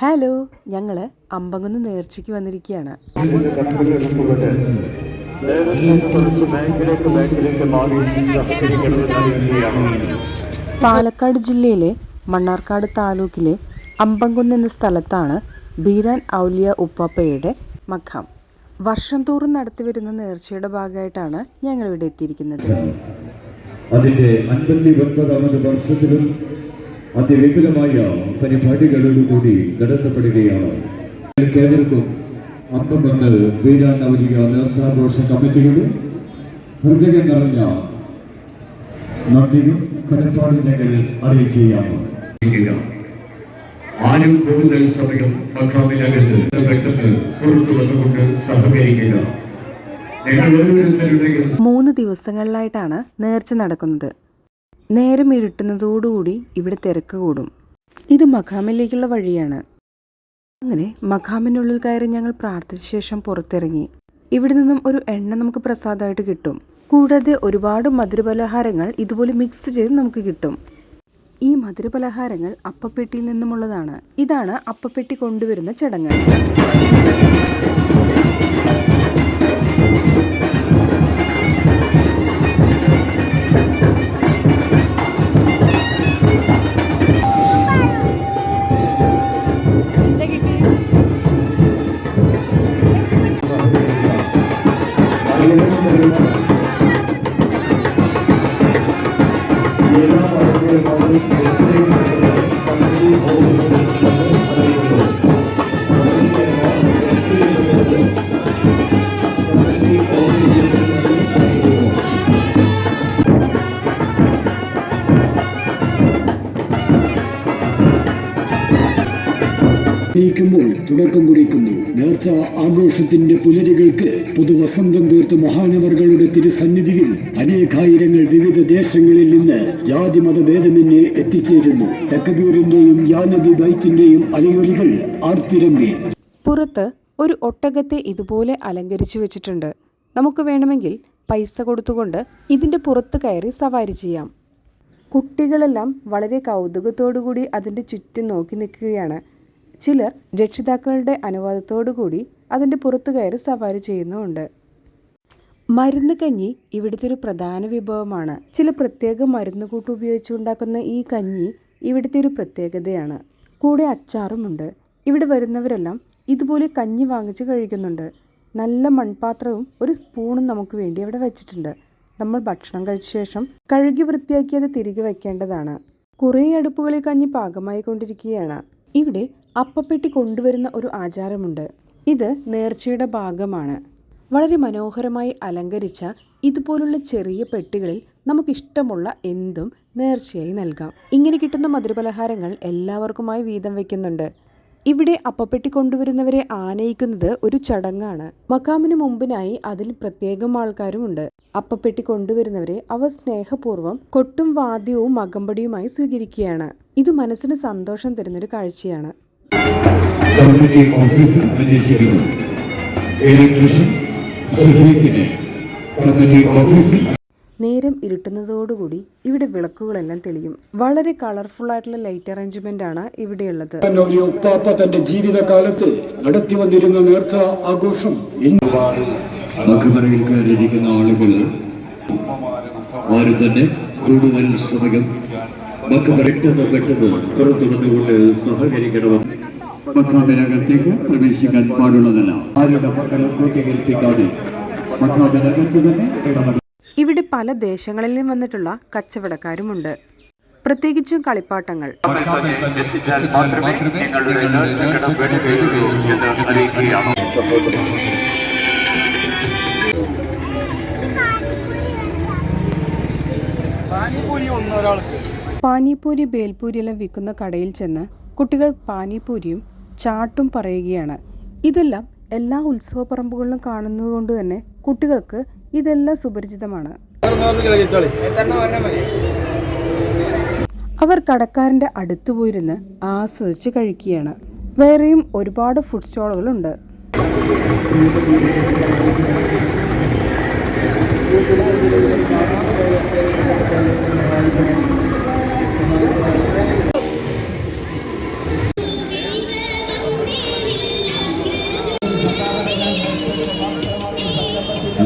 Hello ഞങ്ങൾ അമ്പങ്ങുന്ന് നേർച്ചയ്ക്ക് വന്നിരിക്കുകയാണ്. പാലക്കാട് ജില്ലയിലെ മണ്ണാർക്കാട് താലൂക്കിലെ അമ്പംകുന്ന് എന്ന സ്ഥലത്താണ് ബീരാൻ ഔലിയ ഉപ്പാപ്പയുടെ മഖാം. വർഷം തോറും നടത്തിവരുന്ന നേർച്ചയുടെ ഭാഗമായിട്ടാണ് ഞങ്ങൾ ഇവിടെ എത്തിയിരിക്കുന്നത്. അതിന്റെ അൻപത്തി ഒൻപതാമത് വർഷത്തിലും അതിവിപുലമായ പരിപാടികളോടുകൂടി നടത്തപ്പെടുകയാണ്. ഏവർക്കും അമ്പമെന്ന് വീരാൻ ഔലിക നേർച്ചാഘോഷ കമ്മിറ്റിയുടെ ഹൃദയം നിറഞ്ഞ നന്ദിയും കടപ്പാടും ഞങ്ങൾ അറിയിക്കുകയാണ്. ആരും കൂടുതൽ സമയം മക്കാമിനകത്ത് പെട്ടെന്ന് പുറത്തു വന്നുകൊണ്ട് സഹകരിക്കുക മൂന്ന് ദിവസങ്ങളിലായിട്ടാണ് നേർച്ച നടക്കുന്നത്. നേരം ഇരുട്ടുന്നതോടുകൂടി ഇവിടെ തിരക്ക് കൂടും. ഇത് മഖാമിലേക്കുള്ള വഴിയാണ്. അങ്ങനെ മഖാമിനുള്ളിൽ കയറി ഞങ്ങൾ പ്രാർത്ഥിച്ച ശേഷം പുറത്തിറങ്ങി. ഇവിടെ നിന്നും ഒരു എണ്ണ നമുക്ക് പ്രസാദമായിട്ട് കിട്ടും. കൂടാതെ ഒരുപാട് മധുരപലഹാരങ്ങൾ ഇതുപോലെ മിക്സ് ചെയ്ത് നമുക്ക് കിട്ടും. ഈ മധുരപലഹാരങ്ങൾ അപ്പപ്പെട്ടിയിൽ നിന്നുമുള്ളതാണ്. ഇതാണ് അപ്പപ്പെട്ടി കൊണ്ടുവരുന്ന ചടങ്ങ്. നീക്കുമ്പോൾ തുടക്കം കുറിക്കുന്നു. നേർച്ച ആഘോഷത്തിന്റെ പുലരികൾക്ക് പുതുവസന്തം തീർത്ത് മഹാനവറുകളുടെ തിരുസന്നിധിയിൽ അനേകായിരങ്ങൾ വിവിധ ദേശങ്ങളിൽ നിന്ന് ജാതി മതഭേദമന്യേ എത്തിച്ചേരുന്നു. തെക്കബീറിന്റെയും യാനബി ബൈത്തിന്റെയും അലയൊലികൾ ആർത്തിരമ്പി. പുറത്ത് ഒരു ഒട്ടകത്തെ ഇതുപോലെ അലങ്കരിച്ചു വെച്ചിട്ടുണ്ട്. നമുക്ക് വേണമെങ്കിൽ പൈസ കൊടുത്തുകൊണ്ട് ഇതിന്റെ പുറത്ത് കയറി സവാരി ചെയ്യാം. കുട്ടികളെല്ലാം വളരെ കൗതുകത്തോടുകൂടി അതിന്റെ ചുറ്റും നോക്കി നിൽക്കുകയാണ്. ചിലർ രക്ഷിതാക്കളുടെ അനുവാദത്തോടു കൂടി അതിന്റെ പുറത്തു കയറി സവാരി ചെയ്യുന്നുമുണ്ട്. മരുന്ന് കഞ്ഞി ഇവിടുത്തെ ഒരു പ്രധാന വിഭവമാണ്. ചില പ്രത്യേക മരുന്ന് കൂട്ട് ഉപയോഗിച്ചുണ്ടാക്കുന്ന ഈ കഞ്ഞി ഇവിടുത്തെ ഒരു പ്രത്യേകതയാണ്. കൂടെ അച്ചാറുമുണ്ട് ഇവിടെ വരുന്നവരെല്ലാം ഇതുപോലെ കഞ്ഞി വാങ്ങിച്ച് കഴിക്കുന്നുണ്ട്. നല്ല മൺപാത്രവും ഒരു സ്പൂണും നമുക്ക് വേണ്ടി അവിടെ വെച്ചിട്ടുണ്ട്. നമ്മൾ ഭക്ഷണം കഴിച്ച ശേഷം കഴുകി വൃത്തിയാക്കി അത് തിരികെ വയ്ക്കേണ്ടതാണ് കുറേ അടുപ്പുകളിൽ കഞ്ഞി പാകമായി കൊണ്ടിരിക്കുകയാണ് ഇവിടെ അപ്പപ്പെട്ടി കൊണ്ടുവരുന്ന ഒരു ആചാരമുണ്ട്. ഇത് നേർച്ചയുടെ ഭാഗമാണ്. വളരെ മനോഹരമായി അലങ്കരിച്ച ഇതുപോലുള്ള ചെറിയ പെട്ടികളിൽ നമുക്കിഷ്ടമുള്ള എന്തും നേർച്ചയായി നൽകാം. ഇങ്ങനെ കിട്ടുന്ന മധുരപലഹാരങ്ങൾ എല്ലാവർക്കുമായി വീതം വയ്ക്കുന്നുണ്ട് ഇവിടെ അപ്പപ്പെട്ടി കൊണ്ടുവരുന്നവരെ ആനയിക്കുന്നത് ഒരു ചടങ്ങാണ്. മക്കാമിന് മുമ്പിനായി അതിൽ പ്രത്യേകം ആൾക്കാരുമുണ്ട്. അപ്പപ്പെട്ടി കൊണ്ടുവരുന്നവരെ അവർ സ്നേഹപൂർവം കൊട്ടും വാദ്യവും മകമ്പടിയുമായി സ്വീകരിക്കുകയാണ്. ഇത് മനസ്സിന് സന്തോഷം തരുന്നൊരു കാഴ്ചയാണ്. കമ്മ്യൂണിറ്റി ഓഫീസർ അന്വേഷിക്കുന്നു. ഇലക്ട്രീഷ്യൻ ഷഫീഖിനെ കമ്മിറ്റി ഓഫീസർ നേരം ഇരുട്ടുന്നതോടുകൂടി ഇവിടെ വിളക്കുകളെല്ലാം തെളിയും. വളരെ കളർഫുൾ ആയിട്ടുള്ള ലൈറ്റ് അറേഞ്ച്മെന്റ് ആണ് ഇവിടെയുള്ളത്. ഒരു ഉപ്പാപ്പ തന്റെ ജീവിതകാലത്ത് നടത്തി വന്നിരുന്ന നേർച്ച ആഘോഷം മഖബറയിൽ കയറിയിരിക്കുന്ന ആളുകൾ ആരും തന്നെ കൂടുതൽ സമയം മഖബറ പെട്ടെന്ന് പെട്ടെന്ന് പുറത്തു വന്നുകൊണ്ട് സഹകരിക്കണമെന്ന് മക്കാമിനകത്തേക്ക് പ്രവേശിക്കാൻ പാടുള്ളതല്ല. ആരുടെ പക്കലും കൂട്ടികേൽപ്പിക്കാതെ മക്കാമിനകത്ത് തന്നെ ഇവിടെ പല ദേശങ്ങളിലും വന്നിട്ടുള്ള കച്ചവടക്കാരുമുണ്ട്. പ്രത്യേകിച്ചും കളിപ്പാട്ടങ്ങൾ. എത്തിച്ചാൽ മാത്രമേ പാനിപൂരി ബേൽപൂരി എല്ലാം വിൽക്കുന്ന കടയിൽ ചെന്ന് കുട്ടികൾ പാനിപൂരിയും ചാട്ടും പറയുകയാണ്. ഇതെല്ലാം എല്ലാ ഉത്സവപ്പറമ്പുകളിലും കാണുന്നത് കൊണ്ട് തന്നെ കുട്ടികൾക്ക് ഇതെല്ലാം സുപരിചിതമാണ്. അവർ കടക്കാരന്റെ അടുത്ത് പോയിരുന്ന് ആസ്വദിച്ച് കഴിക്കുകയാണ്. വേറെയും ഒരുപാട് ഫുഡ് സ്റ്റോളുകളുണ്ട്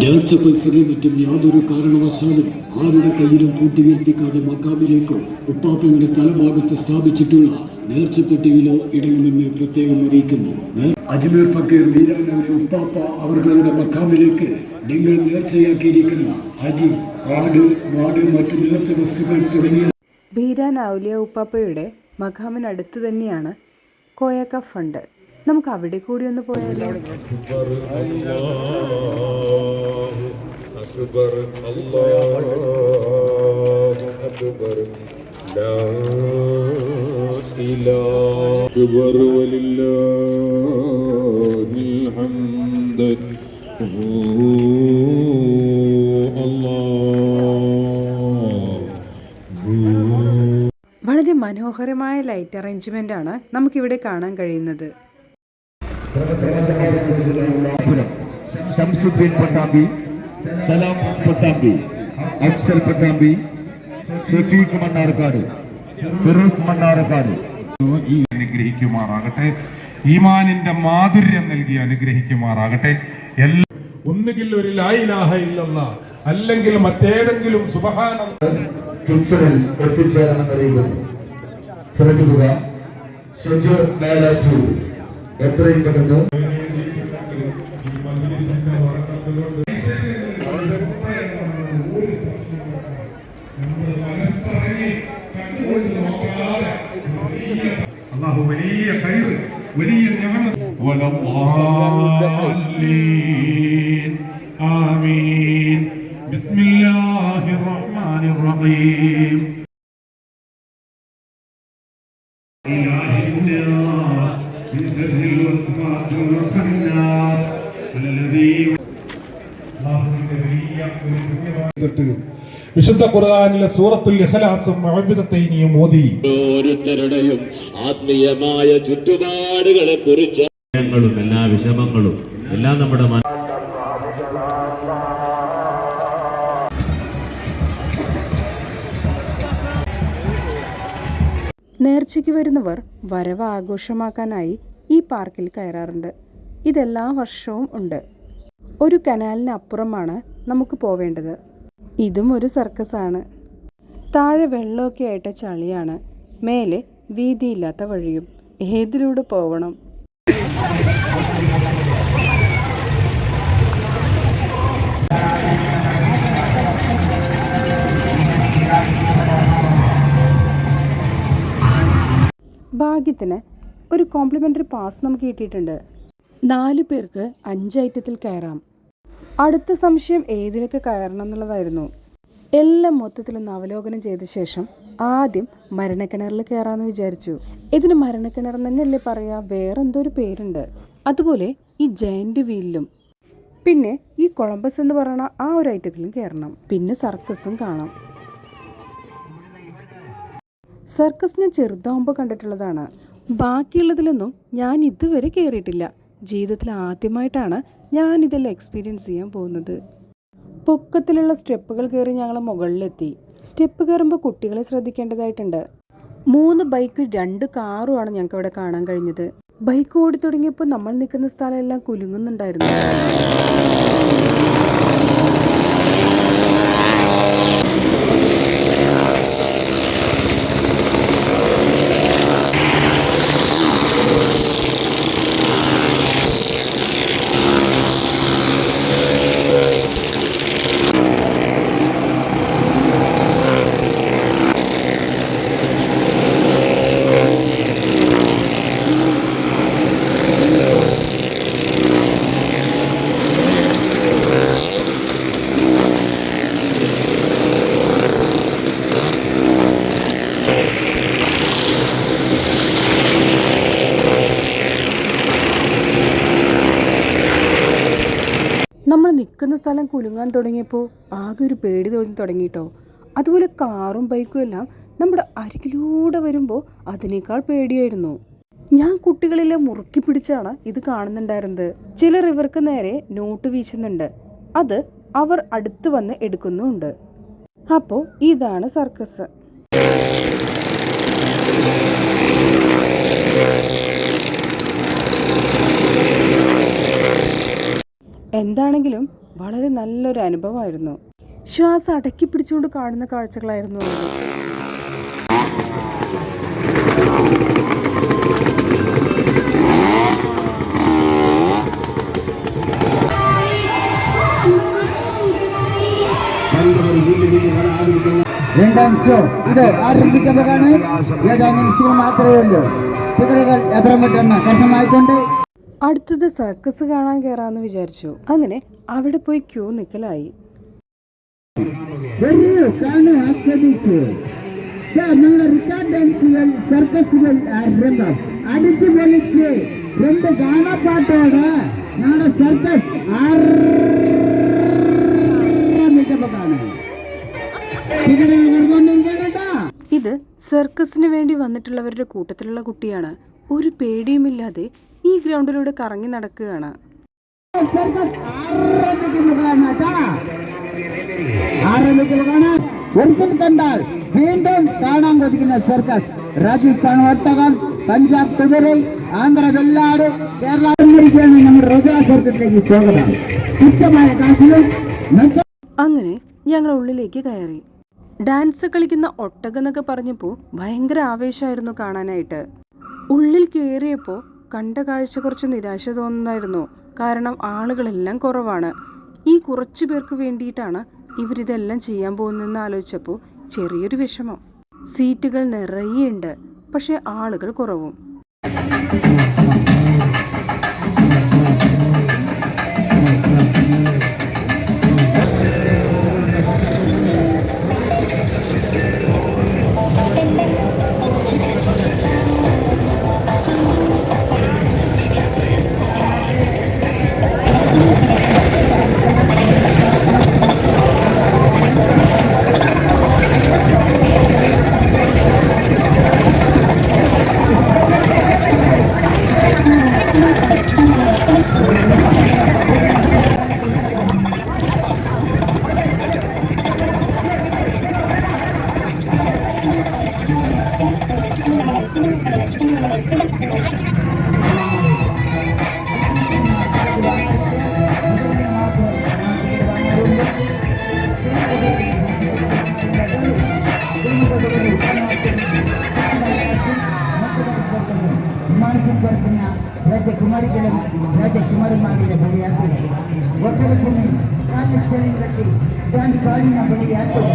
നേർച്ച പൈസകളെ യാതൊരു കാരണവശാലും ആരുടെ കയ്യിലും പൂട്ടിയേൽപ്പിക്കാതെ മക്കാമിലേക്കോ ഉപ്പാപ്പയുടെ തലഭാഗത്ത് സ്ഥാപിച്ചിട്ടുള്ള നേർച്ചപ്പെട്ടിയിലോ ഇടണമെന്ന് പ്രത്യേകം അറിയിക്കുന്നു. അജ്മീർ ഫക്കീർ വീരാനവരെ ഉപ്പാപ്പ അവരുടെ മക്കാമിലേക്ക് നിങ്ങൾ നേർച്ചയാക്കിയിരിക്കുന്ന അരി കാട് വാട് മറ്റു നേർച്ച വസ്തുക്കൾ തുടങ്ങിയ ബീരാൻ ഔലിയ ഉപ്പാപ്പയുടെ മഖാമിനടുത്ത് തന്നെയാണ് കോയക്ക ഫണ്ട് നമുക്ക് അവിടെ കൂടി ഒന്ന് പോയാലോ أكبر الله أكبر لا إله أكبر ولله الحمد الله വളരെ മനോഹരമായ ലൈറ്റ് അറേഞ്ച്മെന്റ് ആണ് നമുക്കിവിടെ കാണാൻ കഴിയുന്നത്. ശംസുദ്ദീൻ പട്ടാമ്പി സലാം പട്ടാമ്പി അഫ്സൽ പട്ടാമ്പി ഷഫീഖ് മണ്ണാർക്കാട് ഫിറോസ് മണ്ണാർക്കാട്. ഈ അനുഗ്രഹിക്കുമാറാകട്ടെ. ഈമാനിന്റെ മാധുര്യം നൽകി അനുഗ്രഹിക്കുമാറാകട്ടെ. എല്ലാ ഒന്നുകിൽ ഒരു ലായിലാഹ ഇല്ലല്ല അല്ലെങ്കിൽ മറ്റേതെങ്കിലും സുബഹാനം എത്തിച്ചേരാൻ അറിയിക്കുന്നു ശ്രദ്ധിക്കുക ഷെജൂർ മേലാറ്റൂർ എത്രയും പെട്ടെന്ന് അള്ളാഹു വലിയ ഖൈർ വലിയ നിഅമത്ത് വലല്ലാലീൻ ആമീൻ ബിസ്മില്ലാഹിർ റഹ്മാനിർ വിശുദ്ധ ഖുർആനിലെ സൂറത്തുൽ ഇഖ്ലാസും മുഅബ്ബിദത്തൈനിയും മോദി ഓരോരുത്തരുടെയും ആത്മീയമായ ചുറ്റുപാടുകളെ കുറിച്ച് എല്ലാ വിഷമങ്ങളും എല്ലാം നമ്മുടെ നേർച്ചയ്ക്ക് വരുന്നവർ വരവ് ആഘോഷമാക്കാനായി ഈ പാർക്കിൽ കയറാറുണ്ട്. ഇതെല്ലാ വർഷവും ഉണ്ട്. ഒരു കനാലിന് അപ്പുറമാണ് നമുക്ക് പോവേണ്ടത്. ഇതും ഒരു സർക്കസാണ്. താഴെ വെള്ളമൊക്കെ ആയിട്ട് ചളിയാണ്. മേലെ വീതിയില്ലാത്ത വഴിയും. ഏതിലൂടെ പോകണം ഭാഗ്യത്തിന് ഒരു കോംപ്ലിമെന്ററി പാസ് നമുക്ക് കിട്ടിയിട്ടുണ്ട്. നാല് പേർക്ക് അഞ്ച് ഐറ്റത്തിൽ കയറാം. അടുത്ത സംശയം ഏതിലൊക്കെ കയറണം എന്നുള്ളതായിരുന്നു. എല്ലാം മൊത്തത്തിലൊന്ന് അവലോകനം ചെയ്ത ശേഷം ആദ്യം മരണക്കിണറിൽ കയറാമെന്ന് വിചാരിച്ചു. ഇതിന് മരണക്കിണർ തന്നെയല്ലേ പറയാ? വേറെന്തോ ഒരു പേരുണ്ട്. അതുപോലെ ഈ ജയന്റ് വീലിലും പിന്നെ ഈ കൊളംബസ് എന്ന് പറയുന്ന ആ ഒരു ഐറ്റത്തിലും കയറണം. പിന്നെ സർക്കസും കാണാം. സർക്കസ് ഞാൻ ചെറുതാവുമ്പോൾ കണ്ടിട്ടുള്ളതാണ്. ബാക്കിയുള്ളതിലൊന്നും ഞാൻ ഇതുവരെ കയറിയിട്ടില്ല ജീവിതത്തിൽ ആദ്യമായിട്ടാണ് ഞാൻ ഇതെല്ലാം എക്സ്പീരിയൻസ് ചെയ്യാൻ പോകുന്നത്. പൊക്കത്തിലുള്ള സ്റ്റെപ്പുകൾ കയറി ഞങ്ങൾ മുകളിലെത്തി. സ്റ്റെപ്പ് കയറുമ്പോൾ കുട്ടികളെ ശ്രദ്ധിക്കേണ്ടതായിട്ടുണ്ട്. മൂന്ന് ബൈക്ക് രണ്ട് കാറുമാണ് ഞങ്ങൾക്ക് അവിടെ കാണാൻ കഴിഞ്ഞത്. ബൈക്ക് ഓടി തുടങ്ങിയപ്പോൾ നമ്മൾ നിൽക്കുന്ന സ്ഥലമെല്ലാം കുലുങ്ങുന്നുണ്ടായിരുന്നു നമ്മൾ സ്ഥലം കുലുങ്ങാൻ തുടങ്ങിയപ്പോൾ ആകെ ഒരു പേടി തോന്നി തുടങ്ങിയിട്ടോ അതുപോലെ കാറും ബൈക്കും എല്ലാം നമ്മുടെ അരികിലൂടെ വരുമ്പോൾ അതിനേക്കാൾ പേടിയായിരുന്നു. ഞാൻ കുട്ടികളിലെ മുറുക്കി പിടിച്ചാണ് ഇത് കാണുന്നുണ്ടായിരുന്നത്. ചിലർ ഇവർക്ക് നേരെ നോട്ട് വീശുന്നുണ്ട്. അത് അവർ അടുത്ത് വന്ന് എടുക്കുന്നുമുണ്ട്. അപ്പോൾ ഇതാണ് സർക്കസ്. എന്താണെങ്കിലും വളരെ നല്ലൊരു അനുഭവമായിരുന്നു. ശ്വാസം അടക്കി പിടിച്ചുകൊണ്ട് കാണുന്ന കാഴ്ചകളായിരുന്നു രണ്ടാം ഷോ ഇത് ആരംഭിക്കുന്നതാണ്. ഏതാനും നിമിഷങ്ങൾ മാത്രമേ ഉള്ളൂ. കുതിരകൾ എത്ര പെട്ടെന്ന് കർശനമായിക്കൊണ്ട് അടുത്തത് സർക്കസ് കാണാൻ കയറാമെന്ന് വിചാരിച്ചു. അങ്ങനെ അവിടെ പോയി ക്യൂ നിൽക്കലായി നമ്മുടെ റിക്കാർഡ് ഡാൻസുകൾ സർക്കസുകൾ ആരംഭം. അടിച്ചു പൊളിച്ച് രണ്ട് ഗാനപ്പാട്ടോടെ നമ്മുടെ സർക്കസ് ഇത് സർക്കസിന് വേണ്ടി വന്നിട്ടുള്ളവരുടെ കൂട്ടത്തിലുള്ള കുട്ടിയാണ്. ഒരു പേടിയുമില്ലാതെ ഈ ഗ്രൗണ്ടിലൂടെ കറങ്ങി നടക്കുകയാണ്. ഒരിക്കൽ കണ്ടാൽ വീണ്ടും കാണാൻ കൊതിക്കുന്ന സർക്കസ്. രാജസ്ഥാൻ ഒട്ടകം പഞ്ചാബ് കുതിരൈ ആന്ധ്ര വെള്ളാട് കേരള നമ്മുടെ റോജാ സർക്കസിലേക്ക് സ്വാഗതം. തുച്ഛമായ കാശിലും അങ്ങനെ ഞങ്ങൾ ഉള്ളിലേക്ക് കയറി. ഡാൻസ് കളിക്കുന്ന ഒട്ടകം എന്നൊക്കെ പറഞ്ഞപ്പോൾ ഭയങ്കര ആവേശമായിരുന്നു കാണാനായിട്ട്. ഉള്ളിൽ കയറിയപ്പോൾ കണ്ട കാഴ്ച കുറച്ച് നിരാശ തോന്നുന്നായിരുന്നു കാരണം ആളുകളെല്ലാം കുറവാണ്. ഈ കുറച്ചു പേർക്ക് വേണ്ടിയിട്ടാണ് ഇവരിതെല്ലാം ചെയ്യാൻ പോകുന്നതെന്ന് ആലോചിച്ചപ്പോൾ ചെറിയൊരു വിഷമം. സീറ്റുകൾ നിറയെ ഉണ്ട്. പക്ഷേ ആളുകൾ കുറവും. ಕುಮಾರಿಗಳು ರಾಜಕುಮಾರಿ ಮಾಡಿದ ಬಲಿಯಾಗ್ತದೆ ಒಕ್ಕಲುಭೂಮಿ ಕಾಂಗ್ರೆಸ್ಗಳಿಂದಕ್ಕೆ ಗಾಂಧಿ ಕಾಡಿನ ಬಲಿಯಾಗ್ತದೆ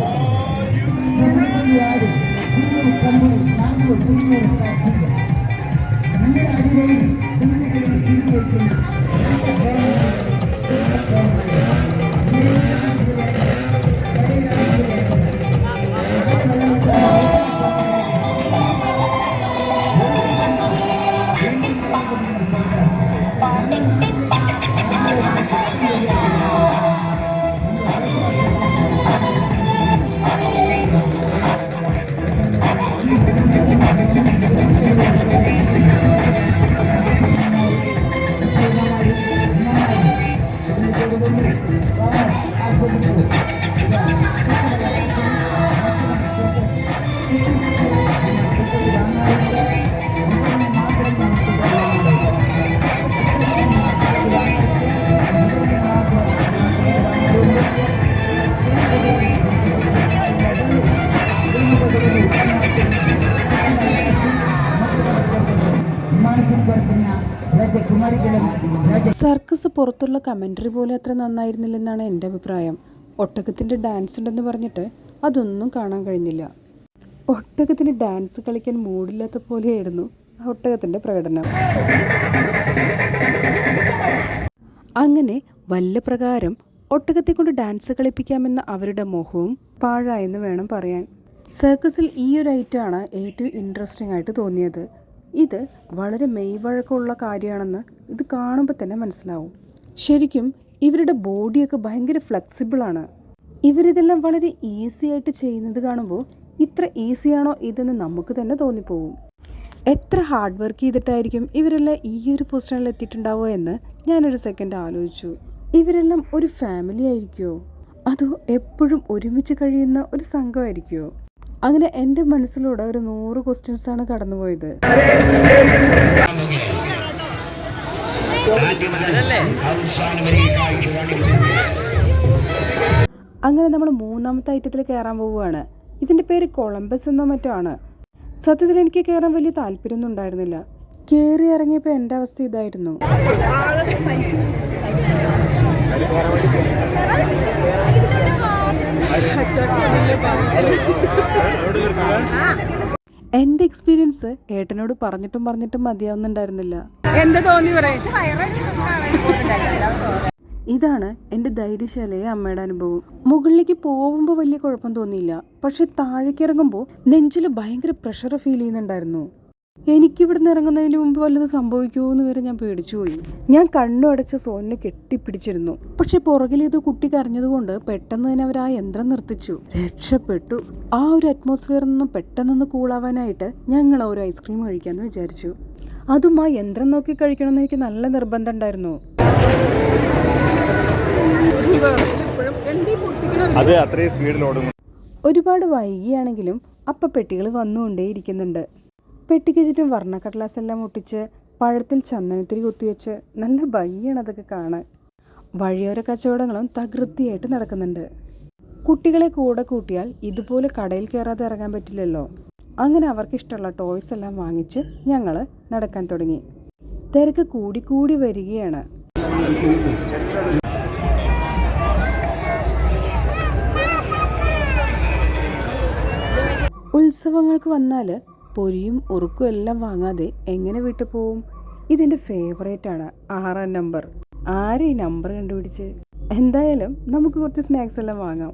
ಆರು ಇನ್ನೂರು ಕಮ್ಮಿ ನಾಲ್ಕು ಮುನ್ನೂರು ಹನ್ನೆರಡು ಹದಿನೈದು ಕುಂದೆಗಳಿಗೆ ತಿರುಗಿರುತ್ತೇನೆ സർക്കസ് പുറത്തുള്ള കമൻട്രി പോലെ അത്ര നന്നായിരുന്നില്ലെന്നാണ് എന്റെ അഭിപ്രായം. ഒട്ടകത്തിന്റെ ഡാൻസ് ഉണ്ടെന്ന് പറഞ്ഞിട്ട് അതൊന്നും കാണാൻ കഴിഞ്ഞില്ല. ഒട്ടകത്തിന് ഡാൻസ് കളിക്കാൻ മൂടില്ലാത്ത പോലെയായിരുന്നു ഒട്ടകത്തിന്റെ പ്രകടനം. അങ്ങനെ വല്ല പ്രകാരം ഒട്ടകത്തെ കൊണ്ട് ഡാൻസ് കളിപ്പിക്കാമെന്ന അവരുടെ മോഹവും പാഴായെന്ന് വേണം പറയാൻ. സർക്കസിൽ ഈ ഒരു ഐറ്റമാണ് ഏറ്റവും ഇൻട്രസ്റ്റിംഗ് ആയിട്ട് തോന്നിയത്. ഇത് വളരെ മെയ്വഴക്കമുള്ള കാര്യമാണെന്ന് ഇത് കാണുമ്പോൾ തന്നെ മനസ്സിലാവും. ശരിക്കും ഇവരുടെ ബോഡിയൊക്കെ ഭയങ്കര ഫ്ലെക്സിബിളാണ് ഇവരിതെല്ലാം വളരെ ഈസി ആയിട്ട് ചെയ്യുന്നത് കാണുമ്പോൾ ഇത്ര ഈസിയാണോ ഇതെന്ന് നമുക്ക് തന്നെ തോന്നിപ്പോവും. എത്ര ഹാർഡ് വർക്ക് ചെയ്തിട്ടായിരിക്കും ഇവരെല്ലാം ഈ ഒരു പൊസിഷനിൽ എത്തിയിട്ടുണ്ടാവോ എന്ന് ഞാനൊരു സെക്കൻഡ് ആലോചിച്ചു. ഇവരെല്ലാം ഒരു ഫാമിലി ആയിരിക്കുമോ അതോ എപ്പോഴും ഒരുമിച്ച് കഴിയുന്ന ഒരു സംഘമായിരിക്കുമോ അങ്ങനെ എന്റെ മനസ്സിലൂടെ ഒരു നൂറ് ക്വസ്റ്റ്യൻസ് ആണ് കടന്നുപോയത്. അങ്ങനെ നമ്മൾ മൂന്നാമത്തെ ഐറ്റത്തിൽ കയറാൻ പോവുകയാണ്. ഇതിന്റെ പേര് കൊളംബസ് എന്നോ മറ്റോ ആണ്. സത്യത്തിൽ എനിക്ക് കയറാൻ വലിയ താല്പര്യമൊന്നും ഉണ്ടായിരുന്നില്ല. കയറി ഇറങ്ങിയപ്പോൾ എന്റെ അവസ്ഥ ഇതായിരുന്നു. എന്റെ എക്സ്പീരിയൻസ് ഏട്ടനോട് പറഞ്ഞിട്ടും പറഞ്ഞിട്ടും മതിയാവുന്നുണ്ടായിരുന്നില്ല. എന്താ തോന്നി ഇതാണ് എന്റെ ധൈര്യശാലയെ അമ്മയുടെ അനുഭവം. മുകളിലേക്ക് പോകുമ്പോൾ വലിയ കുഴപ്പം തോന്നിയില്ല. പക്ഷെ താഴേക്ക് ഇറങ്ങുമ്പോൾ നെഞ്ചിൽ ഭയങ്കര പ്രഷർ ഫീൽ ചെയ്യുന്നുണ്ടായിരുന്നു. എനിക്കിവിടുന്ന് ഇറങ്ങുന്നതിന് മുമ്പ് വല്ലതും സംഭവിക്കുമോ എന്ന് വരെ ഞാൻ പേടിച്ചുപോയി ഞാൻ കണ്ണു അടച്ച സോനിനെ കെട്ടിപ്പിടിച്ചിരുന്നു. പക്ഷെ പുറകിൽ ഇത് കുട്ടി കരഞ്ഞതുകൊണ്ട് പെട്ടെന്ന് തന്നെ അവർ ആ യന്ത്രം നിർത്തിച്ചു. രക്ഷപ്പെട്ടു. ആ ഒരു അറ്റ്മോസ്ഫിയറിൽ നിന്നും പെട്ടെന്നൊന്ന് കൂളാവാനായിട്ട് ഞങ്ങൾ ഒരു ഐസ്ക്രീം കഴിക്കാമെന്ന് വിചാരിച്ചു. അതും ആ യന്ത്രം നോക്കി കഴിക്കണമെന്ന് എനിക്ക് നല്ല നിർബന്ധം ഉണ്ടായിരുന്നു. അത് അത്രയും സ്പീഡിൽ ഓടും ഒരുപാട് വൈകിയാണെങ്കിലും അപ്പ പെട്ടികൾ വന്നുകൊണ്ടേയിരിക്കുന്നുണ്ട്. പെട്ടിക്ക് ചുറ്റും വർണക്കടലാസ് എല്ലാം ഒട്ടിച്ച് പഴത്തിൽ ചന്ദനത്തിരി കുത്തിവെച്ച് നല്ല ഭംഗിയാണ് അതൊക്കെ കാണാൻ. വഴിയോര കച്ചവടങ്ങളും തകൃതിയായിട്ട് നടക്കുന്നുണ്ട്. കുട്ടികളെ കൂടെ കൂട്ടിയാൽ ഇതുപോലെ കടയിൽ കയറാതെ ഇറങ്ങാൻ പറ്റില്ലല്ലോ. അങ്ങനെ അവർക്കിഷ്ടമുള്ള ടോയ്സ് എല്ലാം വാങ്ങിച്ച് ഞങ്ങൾ നടക്കാൻ തുടങ്ങി. തിരക്ക് കൂടിക്കൂടി വരികയാണ്. ഉത്സവങ്ങൾക്ക് വന്നാൽ പൊരിയും ഉറുക്കും എല്ലാം വാങ്ങാതെ എങ്ങനെ വീട്ടിൽ പോവും? ഫേവറേറ്റ് ആണ്. ആറാം നമ്പർ ആരെ ഈ നമ്പർ കണ്ടുപിടിച്ച്? എന്തായാലും നമുക്ക് കുറച്ച് സ്നാക്സ് എല്ലാം വാങ്ങാം.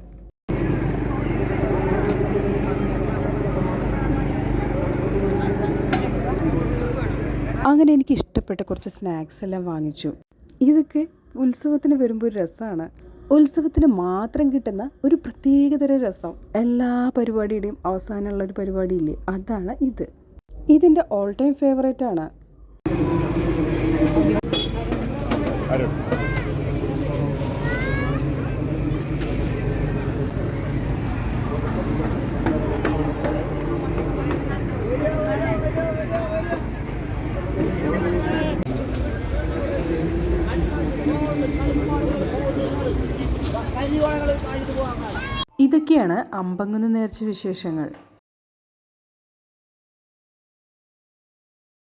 അങ്ങനെ എനിക്ക് ഇഷ്ടപ്പെട്ട കുറച്ച് സ്നാക്സ് എല്ലാം വാങ്ങിച്ചു. ഇതൊക്കെ ഉത്സവത്തിന് വരുമ്പോൾ ഒരു രസമാണ്. ഉത്സവത്തിന് മാത്രം കിട്ടുന്ന ഒരു പ്രത്യേകതര രസം. എല്ലാ പരിപാടിയുടെയും അവസാനമുള്ള ഒരു പരിപാടിയില്ലേ? അതാണ് ഇത്. ഇതിന്റെ ഓൾ ടൈം ഫേവറേറ്റ് ആണ്. ഇതൊക്കെയാണ് അമ്പങ്ങുന്ന് നേർച്ച വിശേഷങ്ങൾ.